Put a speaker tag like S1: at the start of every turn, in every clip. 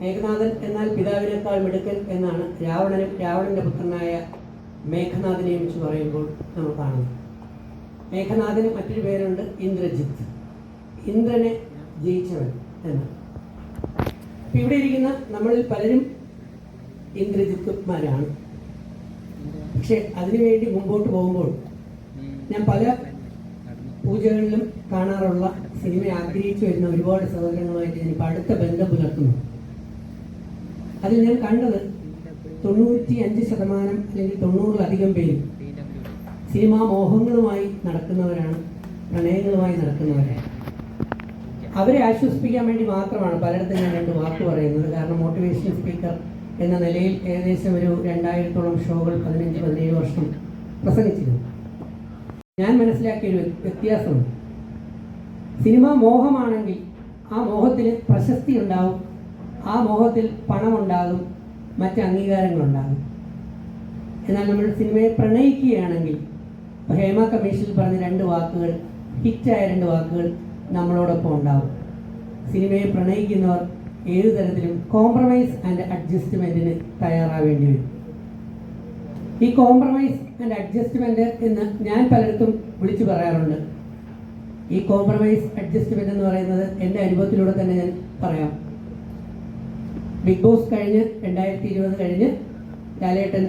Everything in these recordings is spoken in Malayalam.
S1: മേഘനാഥൻ എന്നാൽ പിതാവിനേക്കാൾ മിടുക്കൻ എന്നാണ് രാവണനും രാവണന്റെ പുത്രനായ മേഘനാഥനെ വെച്ച് പറയുമ്പോൾ നമ്മൾ കാണുന്നത്. മേഘനാഥന് മറ്റൊരു പേരുണ്ട് ഇന്ദ്രജിത്ത്. ഇന്ദ്രനെ ജയിച്ചവൻ എന്ന് ഇവിടെ ഇരിക്കുന്ന നമ്മളിൽ പലരും ഇന്ദ്രജിത്തുമാരാണ്. പക്ഷെ അതിനുവേണ്ടി മുമ്പോട്ട് പോകുമ്പോൾ ഞാൻ പല പൂജകളിലും കാണാറുള്ള സിനിമ ആഗ്രഹിച്ചു വരുന്ന ഒരുപാട് സഹോദരങ്ങളുമായിട്ട് ഞാൻ ഇപ്പൊ അടുത്ത ബന്ധം പുലർത്തുന്നു. അതിൽ ഞാൻ കണ്ടത് തൊണ്ണൂറ്റി അഞ്ച് ശതമാനം അല്ലെങ്കിൽ തൊണ്ണൂറിലധികം പേരും സിനിമാ മോഹങ്ങളുമായി നടക്കുന്നവരാണ് പ്രണയങ്ങളുമായി നടക്കുന്നവരാണ്. അവരെ ആശ്വസിപ്പിക്കാൻ വേണ്ടി മാത്രമാണ് പലയിടത്തും ഞാൻ രണ്ട് വാക്ക് പറയുന്നത്. കാരണം മോട്ടിവേഷൻ സ്പീക്കർ എന്ന നിലയിൽ ഏകദേശം ഒരു രണ്ടായിരത്തോളം ഷോകൾ പതിനഞ്ച് പതിനേഴ് വർഷം പ്രസംഗിച്ചിരുന്നു. ഞാൻ മനസ്സിലാക്കിയ ഒരു വ്യത്യാസമുണ്ട്. സിനിമ മോഹമാണെങ്കിൽ ആ മോഹത്തിന് പ്രശസ്തി ഉണ്ടാവും ആ മോഹത്തിൽ പണമുണ്ടാകും മറ്റ് അംഗീകാരങ്ങളുണ്ടാകും. എന്നാൽ നമ്മൾ സിനിമയെ പ്രണയിക്കുകയാണെങ്കിൽ ഹേമ കമ്മീഷനിൽ പറഞ്ഞ രണ്ട് വാക്കുകൾ ഹിറ്റായ രണ്ട് വാക്കുകൾ നമ്മളോടൊപ്പം ഉണ്ടാവും. സിനിമയെ പ്രണയിക്കുന്നവർ ഏതു തരത്തിലും കോംപ്രമൈസ് ആൻഡ് അഡ്ജസ്റ്റ്മെന്റിന് തയ്യാറാവേണ്ടി വരും. ഈ കോംപ്രമൈസ് ആൻഡ് അഡ്ജസ്റ്റ്മെന്റ് എന്ന് ഞാൻ പലയിടത്തും വിളിച്ചു പറയാറുണ്ട്. ഈ കോംപ്രമൈസ് അഡ്ജസ്റ്റ്മെന്റ് എന്ന് പറയുന്നത് എന്റെ അനുഭവത്തിലൂടെ തന്നെ ഞാൻ പറയാം. ബിഗ് ബോസ് കഴിഞ്ഞ് രണ്ടായിരത്തി ഇരുപത് കഴിഞ്ഞ് ലാലേട്ടൻ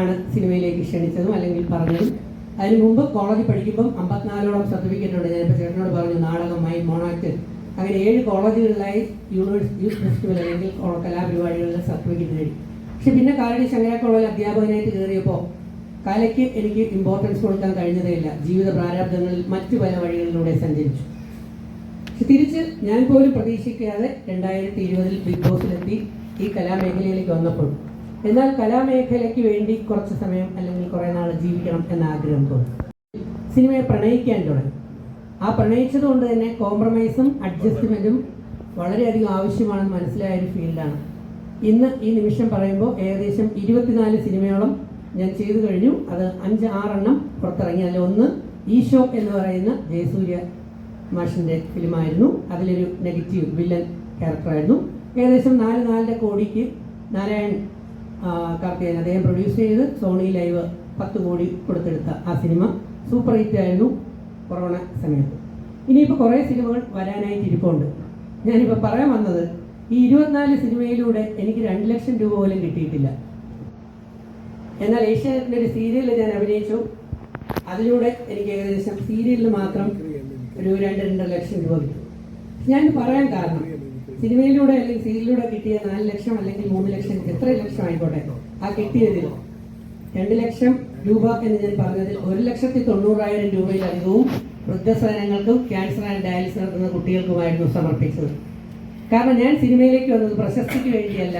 S1: ആണ് സിനിമയിലേക്ക് ക്ഷണിച്ചതും അല്ലെങ്കിൽ പറഞ്ഞതും. അതിന് മുമ്പ് കോളേജിൽ പഠിക്കുമ്പം അമ്പത്തിനാലോളം സർട്ടിഫിക്കറ്റ് ഉണ്ട്. ഞാനിപ്പോൾ ചേട്ടനോട് പറഞ്ഞു നാടകം മൈ മോണാക്ട് അങ്ങനെ ഏഴ് കോളേജുകളിലായി യൂണിവേഴ്സിറ്റി യൂത്ത് ഫെസ്റ്റിവൽ അല്ലെങ്കിൽ കലാപരിപാടികളിൽ സർട്ടിഫിക്കറ്റ് നേടി. പക്ഷെ പിന്നെ കാലടി ശങ്കര കോളേജിൽ അധ്യാപകനായിട്ട് കയറിയപ്പോൾ കലയ്ക്ക് എനിക്ക് ഇമ്പോർട്ടൻസ് കൊടുക്കാൻ കഴിഞ്ഞതേ ഇല്ല ജീവിത പ്രാരാബ്ദങ്ങളിൽ മറ്റു പല വഴികളിലൂടെ സഞ്ചരിച്ചു. തിരിച്ച് ഞാൻ പോലും പ്രതീക്ഷിക്കാതെ രണ്ടായിരത്തി ഇരുപതിൽ ബിഗ് ബോസിലെത്തി ഈ കലാമേഖലയിലേക്ക് വന്നപ്പോൾ. എന്നാൽ കലാമേഖലയ്ക്ക് വേണ്ടി കുറച്ച് സമയം അല്ലെങ്കിൽ കുറേ നാൾ ജീവിക്കണം എന്ന ആഗ്രഹം തോന്നി. സിനിമയെ പ്രണയിക്കാൻ തുടങ്ങി. ആ പ്രണയിച്ചത് കൊണ്ട് തന്നെ കോംപ്രമൈസും അഡ്ജസ്റ്റ്മെന്റും വളരെയധികം ആവശ്യമാണെന്ന് മനസ്സിലായ ഒരു ഫീൽഡാണ്. ഇന്ന് ഈ നിമിഷം പറയുമ്പോൾ ഏകദേശം ഇരുപത്തിനാല് സിനിമയോളം ഞാൻ ചെയ്തു കഴിഞ്ഞു. അത് അഞ്ച് ആറെണ്ണം പുറത്തിറങ്ങി. അതിൽ ഒന്ന് ഈശോ എന്ന് പറയുന്ന ജയസൂര്യ മാഷിന്റെ ഫിലിമായിരുന്നു. അതിലൊരു നെഗറ്റീവ് വില്ലൻ ക്യാരക്ടറായിരുന്നു. ഏകദേശം നാല് നാലര കോടിക്ക് നാരായൺ ആ, കാർത്തികേയൻ അദ്ദേഹം പ്രൊഡ്യൂസ് ചെയ്ത് സോണി ലൈവ് പത്ത് കോടി കൊടുത്തെടുത്ത ആ സിനിമ സൂപ്പർ ഹിറ്റ് ആയിരുന്നു കൊറോണ സമയത്ത്. ഇനിയിപ്പോൾ കുറേ സിനിമകൾ വരാനായിട്ട് ഇരിപ്പുണ്ട്. ഞാനിപ്പോൾ പറയാൻ വന്നത് ഈ ഇരുപത്തിനാല് സിനിമയിലൂടെ എനിക്ക് രണ്ട് ലക്ഷം രൂപ പോലും കിട്ടിയിട്ടില്ല. എന്നാൽ ഏഷ്യാനെറ്റിന്റെ ഒരു സീരിയലിൽ ഞാൻ അഭിനയിച്ചു. അതിലൂടെ എനിക്ക് ഏകദേശം സീരിയലിൽ മാത്രം ഒരു രണ്ട് രണ്ടര ലക്ഷം രൂപ കിട്ടും. ഞാൻ പറയാൻ കാരണം സിനിമയിലൂടെ അല്ലെങ്കിൽ സീരിയലിലൂടെ കിട്ടിയ നാല് ലക്ഷം അല്ലെങ്കിൽ മൂന്ന് ലക്ഷം എത്ര ലക്ഷം ആയിക്കോട്ടെ ആ കിട്ടിയതിൽ രണ്ട് ലക്ഷം രൂപ എന്ന് ഞാൻ പറഞ്ഞതിൽ ഒരു ലക്ഷത്തി തൊണ്ണൂറായിരം രൂപയിലധികവും വൃദ്ധസദനങ്ങൾക്കും ക്യാൻസർ ആൻഡ് ഡയാലിസിസ് നടത്തുന്ന കുട്ടികൾക്കുമായിരുന്നു സമർപ്പിച്ചത്. കാരണം ഞാൻ സിനിമയിലേക്ക് വന്നത് പ്രശസ്തിക്ക് വേണ്ടിയല്ല.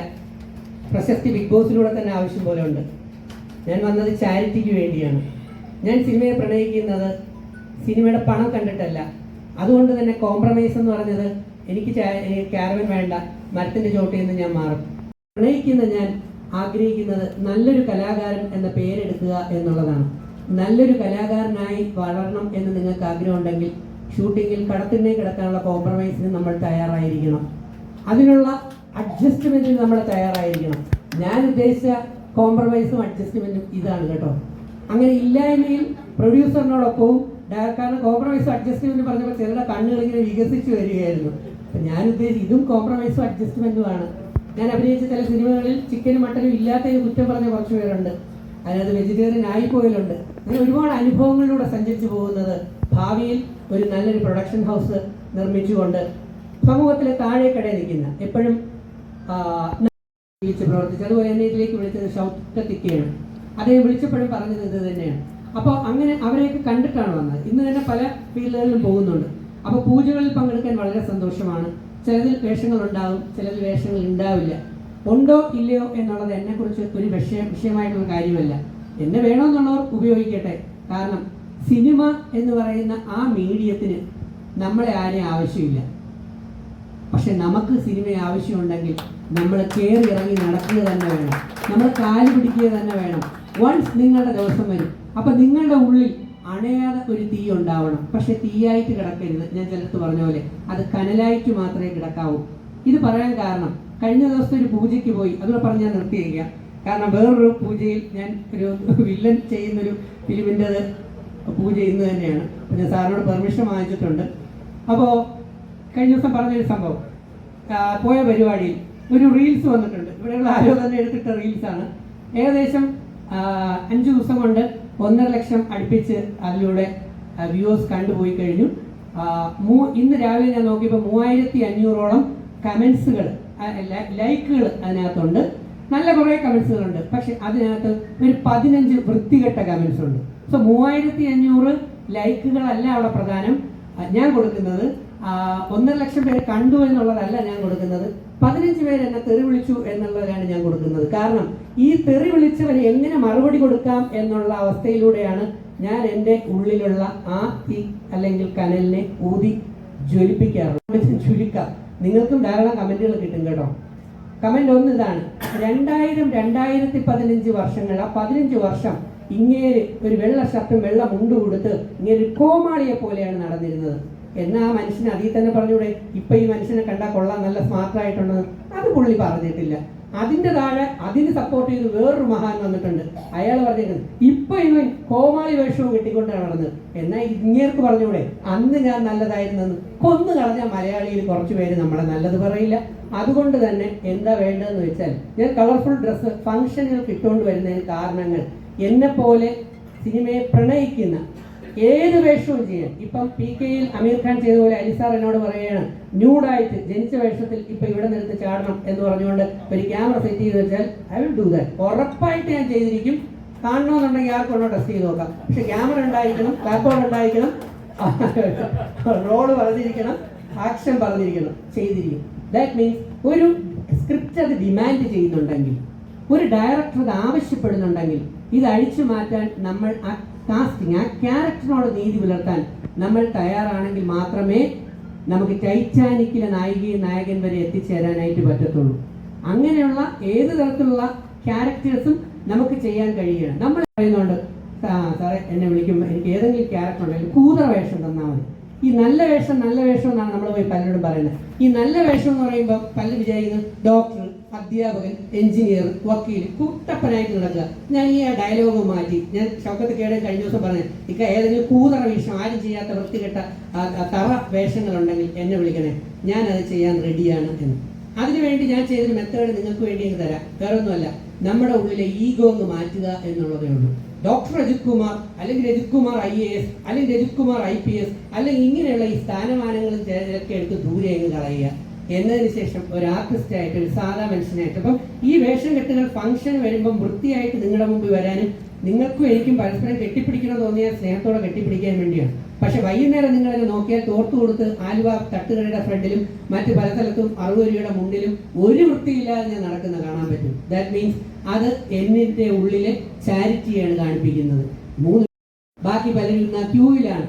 S1: പ്രശസ്തി ബിഗ് ബോസിലൂടെ തന്നെ ആവശ്യം പോലെ ഉണ്ട്. ഞാൻ വന്നത് ചാരിറ്റിക്ക് വേണ്ടിയാണ്. ഞാൻ സിനിമയെ പ്രണയിക്കുന്നത് സിനിമയുടെ പണം കണ്ടിട്ടല്ല. അതുകൊണ്ട് തന്നെ കോംപ്രമൈസ് എന്ന് പറഞ്ഞത് എനിക്ക് ക്യാരവൻ വേണ്ട മരത്തിന്റെ ചോട്ടിൽ നിന്ന് ഞാൻ മാറും. പ്രണയിക്കുന്ന ഞാൻ ആഗ്രഹിക്കുന്നത് നല്ലൊരു കലാകാരൻ എന്ന പേരെടുക്കുക എന്നുള്ളതാണ്. നല്ലൊരു കലാകാരനായി വളരണം എന്ന് നിങ്ങൾക്ക് ആഗ്രഹമുണ്ടെങ്കിൽ ഷൂട്ടിങ്ങിൽ കടത്തിനെ കിടക്കാനുള്ള കോംപ്രമൈസിന് നമ്മൾ തയ്യാറായിരിക്കണം. അതിനുള്ള അഡ്ജസ്റ്റ്മെന്റിന് നമ്മൾ തയ്യാറായിരിക്കണം. ഞാൻ ഉദ്ദേശിച്ച കോംപ്രമൈസും അഡ്ജസ്റ്റ്മെന്റും ഇതാണ് കേട്ടോ. അങ്ങനെ ഇല്ലായ്മയിൽ പ്രൊഡ്യൂസറിനോടൊപ്പവും ഡയ- കാരണം കോംപ്രമൈസും അഡ്ജസ്റ്റ്മെന്റ് പറഞ്ഞപ്പോൾ ചിലരുടെ കണ്ണുകൾ ഇങ്ങനെ വികസിച്ചു വരികയായിരുന്നു. അപ്പൊ ഞാൻ ഉദ്ദേശിച്ചത് ഇതും കോംപ്രമൈസും അഡ്ജസ്റ്റ്മെന്റും ആണ്. ഞാൻ അഭിനയിച്ച ചില സിനിമകളിൽ ചിക്കനും മട്ടനും ഇല്ലാത്തതിന് കുറ്റം പറഞ്ഞ കുറച്ച് പേരുണ്ട്. അതായത് വെജിറ്റേറിയൻ ആയിപ്പോയിലുണ്ട് അങ്ങനെ ഒരുപാട് അനുഭവങ്ങളിലൂടെ സഞ്ചരിച്ചു പോകുന്നത് ഭാവിയിൽ ഒരു നല്ലൊരു പ്രൊഡക്ഷൻ ഹൗസ് നിർമ്മിച്ചുകൊണ്ട് സമൂഹത്തിലെ താഴേക്കടയിൽ നിൽക്കുന്ന എപ്പോഴും പ്രവർത്തിച്ചു. അതുപോലെ എന്നെ ഇതിലേക്ക് വിളിച്ചത് ഷൗക്കത്തിക്കയാണ് അദ്ദേഹം വിളിച്ചപ്പോഴും പറഞ്ഞത് ഇത് തന്നെയാണ്. അപ്പോൾ അങ്ങനെ അവരെയൊക്കെ കണ്ടിട്ടാണ് വന്നത്. ഇന്ന് തന്നെ പല ഫീൽഡുകളിലും പോകുന്നുണ്ട്. അപ്പോൾ പൂജകളിൽ പങ്കെടുക്കാൻ വളരെ സന്തോഷമാണ്. ചിലതിൽ വേഷങ്ങൾ ഉണ്ടാവും ചിലതിൽ വേഷങ്ങൾ ഉണ്ടാവില്ല ഉണ്ടോ ഇല്ലയോ എന്നുള്ളത് എന്നെക്കുറിച്ച് ഒരു വിഷയം വിഷയമായിട്ടുള്ള കാര്യമല്ല. എന്നെ വേണമെന്നുള്ളവർ ഉപയോഗിക്കട്ടെ. കാരണം സിനിമ എന്ന് പറയുന്ന ആ മീഡിയത്തിന് നമ്മളെ ആരെയും ആവശ്യമില്ല. പക്ഷെ നമുക്ക് സിനിമ ആവശ്യമുണ്ടെങ്കിൽ നമ്മൾ കയറി ഇറങ്ങി നടക്കുക തന്നെ വേണം. നമ്മൾ കാൽ പിടിക്കുക തന്നെ വേണം. വൺസ് നിങ്ങളുടെ ദിവസം വരും. അപ്പൊ നിങ്ങളുടെ ഉള്ളിൽ അണയാതെ ഒരു തീ ഉണ്ടാവണം. പക്ഷെ തീയായിട്ട് കിടക്കരുത്. ഞാൻ ചിലത്ത് പറഞ്ഞ പോലെ അത് കനലായിട്ട് മാത്രമേ കിടക്കാവൂ. ഇത് പറയാൻ കാരണം കഴിഞ്ഞ ദിവസത്തെ ഒരു പൂജയ്ക്ക് പോയി. അതുകൂടെ പറഞ്ഞ് ഞാൻ നിർത്തിയിരിക്കാം. കാരണം വേറൊരു പൂജയിൽ ഞാൻ ഒരു വില്ലൻ ചെയ്യുന്നൊരു ഫിലിമിന്റെ പൂജ ഇന്ന് തന്നെയാണ്. ഞാൻ സാറിനോട് പെർമിഷൻ വാങ്ങിച്ചിട്ടുണ്ട്. അപ്പോൾ കഴിഞ്ഞ ദിവസം പറഞ്ഞൊരു സംഭവം. പോയ പരിപാടിയിൽ ഒരു റീൽസ് വന്നിട്ടുണ്ട്. ഇവിടെയുള്ള ആരോ തന്നെ എടുത്തിട്ട റീൽസാണ്. ഏകദേശം അഞ്ച് ദിവസം കൊണ്ട് ഒന്നര ലക്ഷം അടുപ്പിച്ച് അതിലൂടെ വ്യൂവേഴ്സ് കണ്ടുപോയി കഴിഞ്ഞു. ഇന്ന് രാവിലെ ഞാൻ നോക്കിയപ്പോൾ മൂവായിരത്തി അഞ്ഞൂറോളം കമൻസുകൾ ലൈക്കുകൾ അതിനകത്തുണ്ട്. നല്ല കുറേ കമൻസുകളുണ്ട് പക്ഷെ അതിനകത്ത് ഒരു പതിനഞ്ച് വൃത്തികെട്ട കമൻസ് ഉണ്ട് സോ മൂവായിരത്തി അഞ്ഞൂറ് ലൈക്കുകളല്ല അവിടെ പ്രധാനം. ഞാൻ കൊടുക്കുന്നത് ഒന്നര ലക്ഷം പേര് കണ്ടു എന്നുള്ളതല്ല ഞാൻ കൊടുക്കുന്നത്. പതിനഞ്ച് പേര് എന്നെ തെറി വിളിച്ചു എന്നുള്ളതാണ് ഞാൻ കൊടുക്കുന്നത്. കാരണം ഈ തെറി വിളിച്ചവന് എങ്ങനെ മറുപടി കൊടുക്കാം എന്നുള്ള അവസ്ഥയിലൂടെയാണ് ഞാൻ എന്റെ ഉള്ളിലുള്ള ആ തീ അല്ലെങ്കിൽ കനലിനെ ഊതി ജ്വലിപ്പിക്കാറുള്ളത്. ചുരുക്കാം. നിങ്ങൾക്കും ധാരാളം കമന്റുകൾ കിട്ടും കേട്ടോ. കമന്റ് ഒന്ന് ഇതാണ്. രണ്ടായിരം രണ്ടായിരത്തി പതിനഞ്ച് വർഷങ്ങൾ ആ പതിനഞ്ച് വർഷം ഇങ്ങേര് ഒരു വെള്ള ഷർട്ടും വെള്ള മുണ്ട് കൊടുത്ത് ഇങ്ങനെ കോമാളിയെ പോലെയാണ് നടന്നിരുന്നത്. എന്നാ ആ മനുഷ്യനെ അതിൽ തന്നെ പറഞ്ഞൂടെ? ഇപ്പൊ ഈ മനുഷ്യനെ കണ്ടാൽ കൊള്ളാം നല്ല സ്മാർട്ട് ആയിട്ടുണ്ടെന്ന്. അത് പുള്ളി പറഞ്ഞിട്ടില്ല. അതിന്റെ താഴെ അതിന് സപ്പോർട്ട് ചെയ്ത് വേറൊരു മഹാൻ വന്നിട്ടുണ്ട്. അയാൾ പറഞ്ഞിരിക്കുന്നത് ഇപ്പൊ ഇവൻ കോമാളി വേഷവും കെട്ടിക്കൊണ്ട് നടന്നത്. എന്നാൽ ഇങ്ങേർക്ക് പറഞ്ഞൂടെ? അന്ന് ഞാൻ നല്ലതായിരുന്നെന്ന്. കൊന്നു കളഞ്ഞ മലയാളിയിൽ കുറച്ചു പേര് നമ്മളെ നല്ലത് പറയില്ല. അതുകൊണ്ട് തന്നെ എന്താ വേണ്ടതെന്ന് വെച്ചാൽ ഞാൻ കളർഫുൾ ഡ്രസ്സ് ഫംഗ്ഷനുകൾക്ക് ഇട്ടുകൊണ്ട് വരുന്നതിന് കാരണങ്ങൾ. എന്നെ പോലെ സിനിമയെ പ്രണയിക്കുന്ന ഏത് വേഷവും ചെയ്യാം. ഇപ്പം പി കെയിൽ അമീർ ഖാൻ ചെയ്ത പോലെ അലിസാർ എന്നോട് പറയുകയാണ് ന്യൂഡായിട്ട് ജനിച്ച വേഷത്തിൽ ഇപ്പൊ ഇവിടെ നിന്ന് ചാടണം എന്ന് പറഞ്ഞുകൊണ്ട് ഒരു ക്യാമറ സെറ്റ് ചെയ്ത് വെച്ചാൽ ഐ വിൽ ഡു ദാറ്റ്. ഉറപ്പായിട്ട് ഞാൻ ചെയ്തിരിക്കും. കാണണമെന്നുണ്ടെങ്കിൽ ആർക്കും ഉണ്ടോ ടെസ്റ്റ് ചെയ്ത് നോക്കാം. പക്ഷെ ക്യാമറ ഉണ്ടായിരിക്കണം ബാക്ക്ബോർഡ് ഉണ്ടായിരിക്കണം റോഡ് പറഞ്ഞിരിക്കണം ആക്ഷൻ പറഞ്ഞിരിക്കണം ചെയ്തിരിക്കും. ദാറ്റ് മീൻസ് ഒരു സ്ക്രിപ്റ്റ് അത് ഡിമാൻഡ് ചെയ്യുന്നുണ്ടെങ്കിൽ ഒരു ഡയറക്ടർ അത് ആവശ്യപ്പെടുന്നുണ്ടെങ്കിൽ ഇത് അഴിച്ചു മാറ്റാൻ നമ്മൾ ആ കാസ്റ്റിംഗ് ആ ക്യാരക്ടറിനോട് നീതി പുലർത്താൻ നമ്മൾ തയ്യാറാണെങ്കിൽ മാത്രമേ നമുക്ക് ടൈറ്റാനിക്കിലെ നായികയും നായകൻ വരെ എത്തിച്ചേരാനായിട്ട് പറ്റത്തുള്ളൂ. അങ്ങനെയുള്ള ഏത് തരത്തിലുള്ള ക്യാരക്ടേഴ്സും നമുക്ക് ചെയ്യാൻ കഴിയുകയാണ് നമ്മൾ പറയുന്നുണ്ട് "സാ- സാറേ എന്നെ വിളിക്കുമ്പോൾ എനിക്ക് ഏതെങ്കിലും ക്യാരക്ടർ ഉണ്ടെങ്കിൽ കൂതറ വേഷം തന്നാൽ മതി. ഈ നല്ല വേഷം നല്ല വേഷം എന്നാണ് നമ്മൾ പോയി പലരോടും പറയുന്നത്. ഈ നല്ല വേഷം എന്ന് പറയുമ്പോൾ പലരും വിചാരിക്കുന്നത് ഡോക്ടർ അധ്യാപകൻ എഞ്ചിനീയർ വക്കീൽ കുട്ടപ്പനായിട്ട് നടക്കുക. ഞാൻ ഈ ഡയലോഗ് മാറ്റി. ഞാൻ ശൗക്കത്ത് കേട് കഴിഞ്ഞ ദിവസം പറഞ്ഞു ഇക്ക ഏതെങ്കിലും കൂതറ വേഷം ആരും ചെയ്യാത്ത വൃത്തികെട്ട തറ വേഷങ്ങളുണ്ടെങ്കിൽ എന്നെ വിളിക്കണേ. ഞാൻ അത് ചെയ്യാൻ റെഡിയാണ് എന്ന്. അതിനുവേണ്ടി ഞാൻ ചെയ്തൊരു മെത്തേഡ് നിങ്ങൾക്ക് വേണ്ടി തരാം. വേറൊന്നുമല്ല. നമ്മുടെ ഉള്ളിലെ ഈഗോ ഒന്ന് മാറ്റുക എന്നുള്ളതേ ഉള്ളൂ. ഡോക്ടർ അജിത് കുമാർ അല്ലെങ്കിൽ Ajith Kumar I A S അല്ലെങ്കിൽ Ajith Kumar I P S അല്ലെങ്കിൽ ഇങ്ങനെയുള്ള ഈ സ്ഥാനമാനങ്ങളും ചിലരൊക്കെ എടുത്ത് ദൂരെ അങ്ങ് കളയുക. എന്നതിന് ശേഷം ഒരു ആർട്ടിസ്റ്റ് ആയിട്ട് ഒരു സാധാ മനുഷ്യനായിട്ട്. അപ്പം ഈ വേഷം കെട്ടുകൾ ഫംഗ്ഷൻ വരുമ്പം വൃത്തിയായിട്ട് നിങ്ങളുടെ മുമ്പിൽ വരാനും നിങ്ങൾക്കും എനിക്കും പരസ്പരം കെട്ടിപ്പിടിക്കണം തോന്നിയാൽ സ്നേഹത്തോടെ കെട്ടിപ്പിടിക്കാൻ വേണ്ടിയാണ് പക്ഷെ വൈകുന്നേരം നിങ്ങൾ എന്നെ നോക്കിയാൽ തോർത്തു കൊടുത്ത് ആലുവ തട്ടുകടയുടെ ഫ്രണ്ടിലും മറ്റ് പല സ്ഥലത്തും അറുപത് രൂപയുടെ മുന്നിലും ഒരു വൃത്തിയില്ലാതെ ഞാൻ നടക്കുന്ന കാണാൻ പറ്റും. ദാറ്റ് മീൻസ് അത് എന്നിന്റെ ഉള്ളിലെ ചാരിറ്റിയാണ് കാണിപ്പിക്കുന്നത്. മൂന്ന് ബാക്കി പലരും ക്യൂവിലാണ്.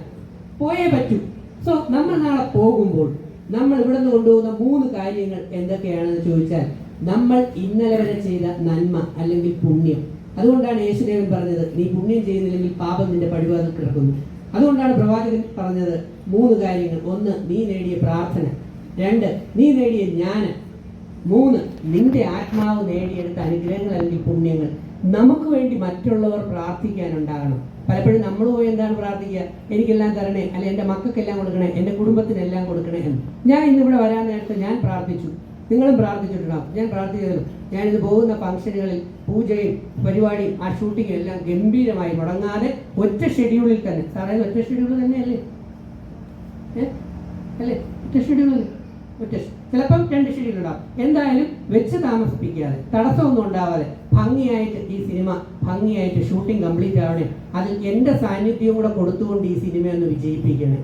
S1: പോയേ പറ്റൂ. സോ നമ്മൾ നാളെ പോകുമ്പോൾ നമ്മൾ ഇവിടെ നിന്ന് കൊണ്ടുപോകുന്ന മൂന്ന് കാര്യങ്ങൾ എന്തൊക്കെയാണെന്ന് ചോദിച്ചാൽ നമ്മൾ ഇന്നലെ വരെ ചെയ്ത നന്മ അല്ലെങ്കിൽ പുണ്യം. അതുകൊണ്ടാണ് യേശുദേവൻ പറഞ്ഞത് നീ പുണ്യം ചെയ്യുന്നില്ലെങ്കിൽ പാപം നിന്റെ പടിവാതിൽ കിടക്കുന്നു. അതുകൊണ്ടാണ് പ്രവാചകൻ പറഞ്ഞത് മൂന്ന് കാര്യങ്ങൾ. ഒന്ന് നീ നേടിയ പ്രാർത്ഥന. രണ്ട് നീ നേടിയ ജ്ഞാനം. മൂന്ന് നിന്റെ ആത്മാവ് നേടിയെടുത്ത അനുഗ്രഹങ്ങൾ അല്ലെങ്കിൽ പുണ്യങ്ങൾ. നമുക്ക് വേണ്ടി മറ്റുള്ളവർ പ്രാർത്ഥിക്കാനുണ്ടാകണം. പലപ്പോഴും നമ്മൾ പോയി എന്താണ് പ്രാർത്ഥിക്കുക? എനിക്കെല്ലാം തരണേ അല്ലെ എന്റെ മക്കൾക്കെല്ലാം കൊടുക്കണേ എന്റെ കുടുംബത്തിനെല്ലാം കൊടുക്കണേ എന്ന്. ഞാൻ ഇന്നിവിടെ വരാൻ നേരത്തെ ഞാൻ പ്രാർത്ഥിച്ചു. നിങ്ങളും പ്രാർത്ഥിച്ചിട്ടുണ്ടാവും ഞാൻ പ്രാർത്ഥിക്കുന്നു. ഞാനിത് പോകുന്ന ഫംഗ്ഷനുകളിൽ പൂജയും പരിപാടിയും ആ ഷൂട്ടിങ്ങും എല്ലാം ഗംഭീരമായി മുടങ്ങാതെ ഒറ്റ ഷെഡ്യൂളിൽ തന്നെ. സാറേ ഒറ്റ ഷെഡ്യൂൾ തന്നെയല്ലേ? അല്ലേ? ഒറ്റ ഷെഡ്യൂളിൽ ചിലപ്പം രണ്ട് ഷെഡ്യൂൾ എന്തായാലും വെച്ച് താമസിപ്പിക്കാതെ തടസ്സമൊന്നും ഉണ്ടാവാതെ ഭംഗിയായിട്ട് ഈ സിനിമ ഭംഗിയായിട്ട് ഷൂട്ടിംഗ് കംപ്ലീറ്റ് ആവണേ അതിൽ എന്റെ സാന്നിധ്യവും കൂടെ കൊടുത്തുകൊണ്ട് ഈ സിനിമയൊന്ന് വിജയിപ്പിക്കണേ.